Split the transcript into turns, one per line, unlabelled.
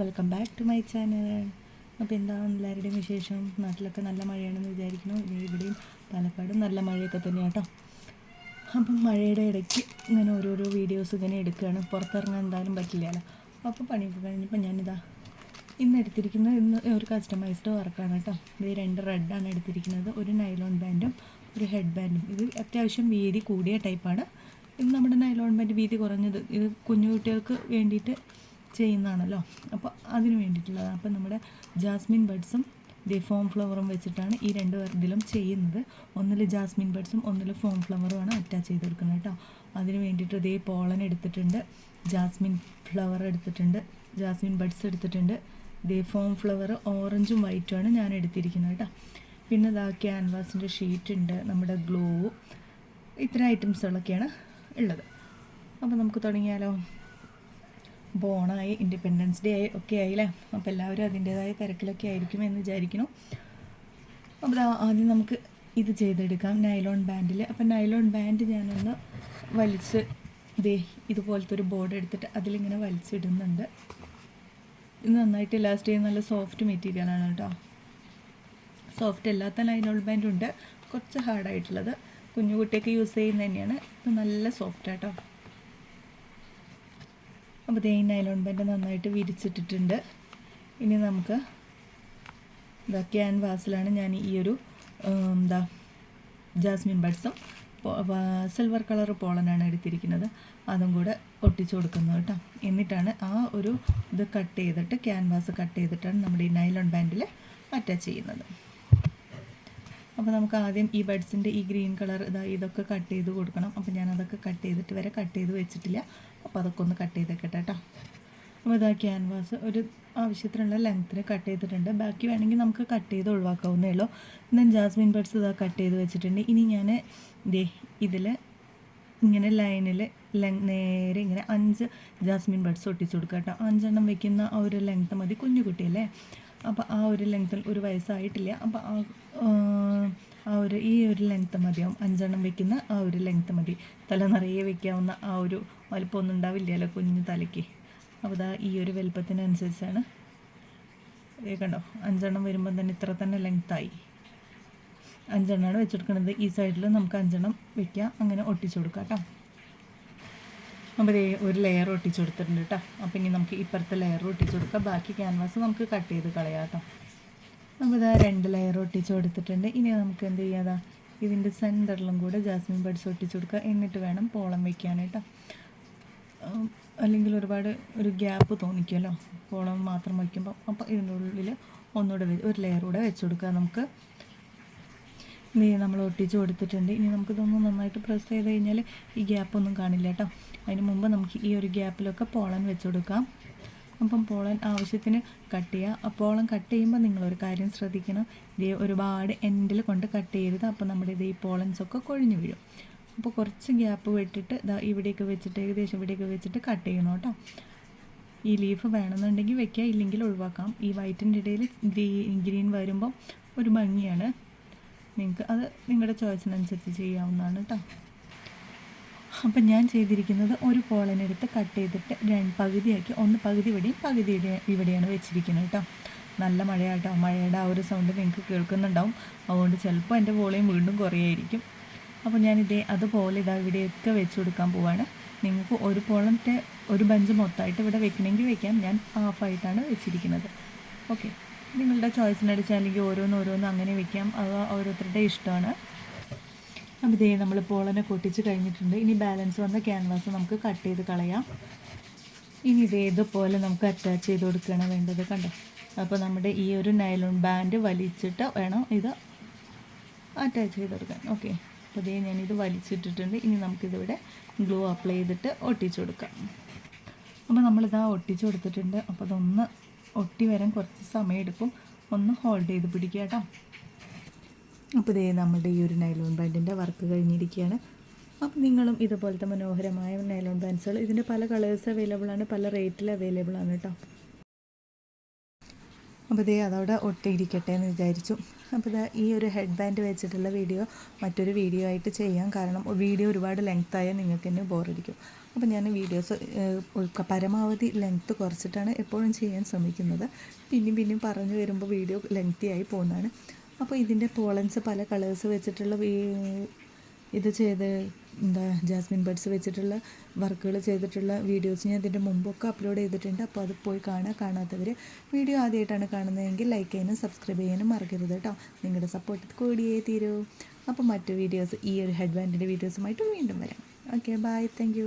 Welcome back to my channel അപ്പോൾ എന്താണ് എല്ലാവരുടെയും വിശേഷം? നാട്ടിലൊക്കെ നല്ല മഴയാണെന്ന് വിചാരിക്കുന്നു. ഇവിടെയും പാലക്കാടും നല്ല മഴയൊക്കെ തന്നെയാണ് കേട്ടോ അപ്പം മഴയുടെ ഇടയ്ക്ക് ഇങ്ങനെ ഓരോരോ വീഡിയോസ് ഇങ്ങനെ എടുക്കുകയാണ്. പുറത്തിറങ്ങാൻ എന്തായാലും പറ്റില്ലല്ലോ. അപ്പോൾ പണിയൊക്കെ കഴിഞ്ഞപ്പോൾ ഞാനിതാ ഇന്ന് എടുത്തിരിക്കുന്നത് ഇന്ന് ഒരു കസ്റ്റമൈസ്ഡ് വർക്കാണ് കേട്ടോ ഇത് രണ്ട് റെഡാണ് എടുത്തിരിക്കുന്നത്. ഒരു നൈലോൺ ബാൻഡും ഒരു ഹെഡ് ബാൻഡും ഇത് അത്യാവശ്യം വീതി കൂടിയ ടൈപ്പാണ് ഇത് നമ്മുടെ നൈലോൺ ബാൻഡ് വീതി കുറഞ്ഞത് ഇത് കുഞ്ഞു കുട്ടികൾക്ക് വേണ്ടിയിട്ട് ചെയ്യുന്നതാണല്ലോ. അപ്പോൾ അതിന് വേണ്ടിയിട്ടുള്ളതാണ്. അപ്പോൾ നമ്മുടെ ജാസ്മിൻ ബഡ്സും ദേ ഫോം ഫ്ലവറും വെച്ചിട്ടാണ് ഈ രണ്ട് ഇതിലും ചെയ്യുന്നത്. ഒന്നിൽ ജാസ്മിൻ ബഡ്സും ഒന്നിൽ ഫോം ഫ്ലവറും ആണ് അറ്റാച്ച് ചെയ്ത് കൊടുക്കുന്നത് കേട്ടോ. അതിന് വേണ്ടിയിട്ട് ഇതേ പോളൻ എടുത്തിട്ടുണ്ട് ജാസ്മിൻ ഫ്ലവർ എടുത്തിട്ടുണ്ട് ജാസ്മിൻ ബഡ്സ് എടുത്തിട്ടുണ്ട്. ദേ ഫോം ഫ്ലവർ ഓറഞ്ചും വൈറ്റും ആണ് ഞാൻ എടുത്തിരിക്കുന്നത് കേട്ടോ. പിന്നെ ഇതാ ക്യാൻവാസിന്റെ ഷീറ്റ് ഉണ്ട് നമ്മുടെ ഗ്ലൂ. ഇത്തരം ഐറ്റംസുകളൊക്കെയാണ് ഉള്ളത്. അപ്പോൾ നമുക്ക് തുടങ്ങിയാലോ? ഓണമായി ഇൻഡിപെൻഡൻസ് ഡേ ആയി ഒക്കെ ആയില്ലേ? അപ്പോൾ എല്ലാവരും അതിന്റേതായ തിരക്കിലൊക്കെ ആയിരിക്കും എന്ന് വിചാരിക്കുന്നു. അപ്പോൾ ആദ്യം നമുക്ക് ഇത് ചെയ്തെടുക്കാം നൈലോൺ ബാൻഡിൽ അപ്പോൾ നൈലോൺ ബാൻഡ് ഞാനൊന്ന് വലിച്ച് ദേ ഇതുപോലത്തെ ഒരു ബോർഡ് എടുത്തിട്ട് അതിലിങ്ങനെ വലിച്ചിടുന്നുണ്ട്. ഇത് നന്നായിട്ട് ലാസ്റ്റ് ചെയ്യുന്ന നല്ല സോഫ്റ്റ് മെറ്റീരിയലാണ് കേട്ടോ. സോഫ്റ്റ് അല്ലാത്ത നൈലോൺ ബാൻഡ് ഉണ്ട്. കുറച്ച് ഹാർഡായിട്ടുള്ളത് കുഞ്ഞു കുട്ടിയൊക്കെ യൂസ് ചെയ്യുന്നത് തന്നെയാണ്. ഇത് നല്ല സോഫ്റ്റ് ആട്ടോ അപ്പോൾ ദേ നൈലോൺ ബാൻഡ് നന്നായിട്ട് വിരിച്ചിട്ടിട്ടുണ്ട്. ഇനി നമുക്ക് ഇതാ ക്യാൻവാസിലാണ് ഞാൻ ഈ ഒരു എന്താ ജാസ്മിൻ ബഡ്സും സിൽവർ കളർ പോളനാണ് എടുത്തിരിക്കുന്നത്. അതും കൂടെ ഒട്ടിച്ചു കൊടുക്കുന്നത് കേട്ടോ. എന്നിട്ടാണ് ആ ഒരു ഇത് കട്ട് ചെയ്തിട്ട് ക്യാൻവാസ് കട്ട് ചെയ്തിട്ടാണ് നമ്മുടെ ഈ നൈലോൺ ബാൻഡിൽ അറ്റാച്ച് ചെയ്യുന്നത്. അപ്പോൾ നമുക്ക് ആദ്യം ഈ ബഡ്സിന്റെ ഈ ഗ്രീൻ കളർ ഇതാ ഇതൊക്കെ കട്ട് ചെയ്ത് കൊടുക്കണം. അപ്പോൾ ഞാൻ അതൊക്കെ കട്ട് ചെയ്തിട്ട് വരെ കട്ട് ചെയ്ത് വെച്ചിട്ടില്ല. അപ്പോൾ അതൊക്കെ ഒന്ന് കട്ട് ചെയ്തേക്കട്ടെ കേട്ടോ അപ്പോൾ ഇതാ ക്യാൻവാസ് ഒരു ആവശ്യത്തിനുള്ള ലെങ്ത്തിന് കട്ട് ചെയ്തിട്ടുണ്ട്. ബാക്കി വേണമെങ്കിൽ നമുക്ക് കട്ട് ചെയ്ത് ഒഴിവാക്കാവുന്നേ ഉള്ളൂ. ഞാൻ ജാസ്മിൻ ബഡ്സ് ഇതാ കട്ട് ചെയ്ത് വെച്ചിട്ടുണ്ട്. ഇനി ഞാൻ ദേ ഇതിൽ ഇങ്ങനെ ലൈനിൽ നേരെ ഇങ്ങനെ അഞ്ച് ജാസ്മിൻ ബഡ്സ് ഒട്ടിച്ചു കൊടുക്കുക കേട്ടോ അഞ്ചെണ്ണം വെക്കുന്ന ആ ഒരു ലെങ്ത്ത് മതി കുഞ്ഞു കുട്ടിയല്ലേ? അപ്പോൾ ആ ഒരു ലെങ്ത്തിൽ ഒരു വയസ്സായിട്ടില്ല. അപ്പോൾ ആ ആ, ഒരു ഈ ഒരു ലെങ്ത്ത് മതിയാവും അഞ്ചെണ്ണം വെക്കുന്ന ആ ഒരു ലെങ്ത്ത് മതി. തല നിറയെ വെക്കാവുന്ന ആ ഒരു വലുപ്പമൊന്നും ഉണ്ടാവില്ലല്ലോ കുഞ്ഞു തലയ്ക്ക്. അപ്പോൾ ഇതാ ഈ ഒരു വലുപ്പത്തിനനുസരിച്ചാണ്. കണ്ടോ? അഞ്ചെണ്ണം വരുമ്പോൾ തന്നെ ഇത്ര തന്നെ ലെങ്ത്തായി അഞ്ചെണ്ണമാണ് വെച്ചെടുക്കുന്നത് ഈ സൈഡിൽ നമുക്ക് അഞ്ചെണ്ണം വെക്കാം. അങ്ങനെ ഒട്ടിച്ചു കൊടുക്കാം കേട്ടോ. അപ്പോൾ ഇതേ ഒരു ലെയർ ഒട്ടിച്ചു കൊടുത്തിട്ടുണ്ട് കേട്ടോ. അപ്പോൾ ഇനി നമുക്ക് ഇപ്പുറത്തെ ലെയർ ഒട്ടിച്ചു കൊടുക്കാം. ബാക്കി ക്യാൻവാസ് നമുക്ക് കട്ട് ചെയ്ത് കളയാം കേട്ടോ. ഇതാ രണ്ട് ലെയർ ഒട്ടിച്ച് കൊടുത്തിട്ടുണ്ട്. ഇനി നമുക്ക് എന്ത് ചെയ്യാതാ ഇതിന്റെ സെന്ററിലും കൂടെ ജാസ്മിൻ ബഡ്സ് ഒട്ടിച്ച് കൊടുക്കുക. എന്നിട്ട് വേണം പോളം വെക്കാനായിട്ട് അല്ലെങ്കിൽ ഒരുപാട് ഒരു ഗ്യാപ്പ് തോന്നിക്കുമല്ലോ. പോളം മാത്രം വയ്ക്കുമ്പോൾ അപ്പോൾ ഇതിന്റെ ഉള്ളിൽ ഒന്നുകൂടെ ഒരു ലെയർ കൂടെ വെച്ച് കൊടുക്കുക നമുക്ക്. ഇനി നമ്മൾ ഒട്ടിച്ച് കൊടുത്തിട്ടുണ്ട്. ഇനി നമുക്കിതൊന്ന് നന്നായിട്ട് പ്രസ് ചെയ്ത് കഴിഞ്ഞാൽ ഈ ഗ്യാപ്പൊന്നും കാണില്ല കേട്ടോ. അതിന് മുമ്പ് നമുക്ക് ഈ ഒരു ഗ്യാപ്പിലൊക്കെ പോളൻ വെച്ച് കൊടുക്കാം. അപ്പം പോളൻ ആവശ്യത്തിന് കട്ട് ചെയ്യുക. പോളൻ കട്ട് ചെയ്യുമ്പോൾ നിങ്ങളൊരു കാര്യം ശ്രദ്ധിക്കണം. ഇതേ ഒരുപാട് എൻഡിൽ കൊണ്ട് കട്ട് ചെയ്യരുത്. അപ്പോൾ നമ്മുടെ ഇത് ഈ പോളൻസ് ഒക്കെ കൊഴിഞ്ഞു വീഴും. അപ്പോൾ കുറച്ച് ഗ്യാപ്പ് വെട്ടിട്ട് ഇതാ ഇവിടെയൊക്കെ വെച്ചിട്ട് ഏകദേശം ഇവിടെയൊക്കെ വെച്ചിട്ട് കട്ട് ചെയ്യണം കേട്ടോ. ഈ ലീഫ് വേണമെന്നുണ്ടെങ്കിൽ വെക്കുക ഇല്ലെങ്കിൽ ഒഴിവാക്കാം. ഈ വൈറ്റിന്റെ ഇടയിൽ ഗ്രീൻ ഗ്രീൻ വരുമ്പം ഒരു ഭംഗിയാണ്. നിങ്ങൾക്ക് അത് നിങ്ങളുടെ ചോയ്സിനനുസരിച്ച് ചെയ്യാവുന്നതാണ് കേട്ടോ. അപ്പം ഞാൻ ചെയ്തിരിക്കുന്നത് ഒരു പോളനെടുത്ത് കട്ട് ചെയ്തിട്ട് രണ്ട് പകുതിയാക്കി. ഒന്ന് പകുതി ഇവിടെയും പകുതി ഇവിടെയാണ് വെച്ചിരിക്കുന്നത് കേട്ടോ. നല്ല മഴയാട്ടോ. മഴയുടെ ആ ഒരു സൗണ്ട് നിങ്ങൾക്ക് കേൾക്കുന്നുണ്ടാവും. അതുകൊണ്ട് ചിലപ്പോൾ എന്റെ വോളിയം വീണ്ടും കുറയായിരിക്കും. അപ്പോൾ ഞാൻ ഇതേ അതുപോലെ ഇതാ ഇവിടെയൊക്കെ വെച്ച് കൊടുക്കാൻ പോവാണ്. നിങ്ങൾക്ക് ഒരു പോളത്തെ ഒരു ബഞ്ച് മൊത്തമായിട്ട് ഇവിടെ വെക്കണമെങ്കിൽ വെക്കാം. ഞാൻ ഹാഫായിട്ടാണ് വെച്ചിരിക്കുന്നത്. ഓക്കെ നിങ്ങളുടെ ചോയ്സിനടിച്ച് അല്ലെങ്കിൽ ഓരോന്ന് ഓരോന്ന് അങ്ങനെ വെക്കാം. അത് ഓരോരുത്തരുടെ ഇഷ്ടമാണ്. അപ്പോൾ ഇതേ നമ്മൾ പോളനെ കൊട്ടിച്ച് കഴിഞ്ഞിട്ടുണ്ട്. ഇനി ബാലൻസ് വന്ന ക്യാൻവാസ് നമുക്ക് കട്ട് ചെയ്ത് കളയാം. ഇനി ഇത് ഇതുപോലെ നമുക്ക് അറ്റാച്ച് ചെയ്ത് കൊടുക്കുകയാണ് വേണ്ടത് കണ്ടോ? അപ്പോൾ നമ്മുടെ ഈ ഒരു നൈലോൺ ബാൻഡ് വലിച്ചിട്ട് വേണം ഇത് അറ്റാച്ച് ചെയ്ത് കൊടുക്കാൻ. ഓക്കെ അപ്പോൾ ഇതേ ഞാനിത് വലിച്ചിട്ടിട്ടുണ്ട്. ഇനി നമുക്കിതിവിടെ ഗ്ലൂ അപ്ലൈ ചെയ്തിട്ട് ഒട്ടിച്ചു കൊടുക്കാം. അപ്പോൾ നമ്മളിതാ ഒട്ടിച്ചു കൊടുത്തിട്ടുണ്ട്. അപ്പോൾ അതൊന്ന് ഒട്ടി വരാൻ കുറച്ച് സമയം എടുക്കും ഒന്ന് ഹോൾഡ് ചെയ്ത് പിടിക്കുക കേട്ടോ. അപ്പോൾ ഇതേ നമ്മുടെ ഈ ഒരു നൈലോൺ ബാൻഡിന്റെ വർക്ക് കഴിഞ്ഞിരിക്കുകയാണ്. അപ്പം നിങ്ങളും ഇതുപോലത്തെ മനോഹരമായ നൈലോൺ ബാൻഡ്സുകൾ ഇതിന്റെ പല കളേഴ്സ് അവൈലബിൾ ആണ് പല റേറ്റിൽ അവൈലബിൾ ആണ് കേട്ടോ അപ്പോൾ ഇതേ അതവിടെ ഒട്ടിയിരിക്കട്ടെ എന്ന് വിചാരിച്ചു. അപ്പോൾ ഇതാ ഈ ഒരു ഹെഡ് ബാൻഡ് വെച്ചിട്ടുള്ള വീഡിയോ മറ്റൊരു വീഡിയോ ആയിട്ട് ചെയ്യാം. കാരണം വീഡിയോ ഒരുപാട് ലെങ്ത് ആയാൽ നിങ്ങൾക്ക് തന്നെ ബോറടിക്കും അപ്പോൾ ഞാൻ വീഡിയോസ് പരമാവധി ലെങ്ത്ത് കുറച്ചിട്ടാണ് എപ്പോഴും ചെയ്യാൻ ശ്രമിക്കുന്നത്. പിന്നെയും പിന്നെയും പറഞ്ഞു വരുമ്പോൾ വീഡിയോ ലെങ്ത്തി ആയി പോകുന്നതാണ്. അപ്പോൾ ഇതിന്റെ പോളൻസ് പല കളേഴ്സ് വെച്ചിട്ടുള്ള ഇത് ചെയ്ത് എന്താ ജാസ്മിൻ ബഡ്സ് വെച്ചിട്ടുള്ള വർക്കുകൾ ചെയ്തിട്ടുള്ള വീഡിയോസ് ഞാൻ ഇതിന്റെ മുമ്പൊക്കെ അപ്ലോഡ് ചെയ്തിട്ടുണ്ട്. അപ്പോൾ അത് പോയി കാണുക കാണാത്തവർ വീഡിയോ ആദ്യമായിട്ടാണ് കാണുന്നതെങ്കിൽ ലൈക്ക് ചെയ്യാനും സബ്സ്ക്രൈബ് ചെയ്യാനും മറക്കരുത് കേട്ടോ. നിങ്ങളുടെ സപ്പോർട്ട് കൂടിയേ തീരൂ. അപ്പോൾ മറ്റു വീഡിയോസ് ഈ ഒരു ഹെഡ് ബാൻഡിന്റെ വീഡിയോസുമായിട്ട് വീണ്ടും വരാം. Okay bye thank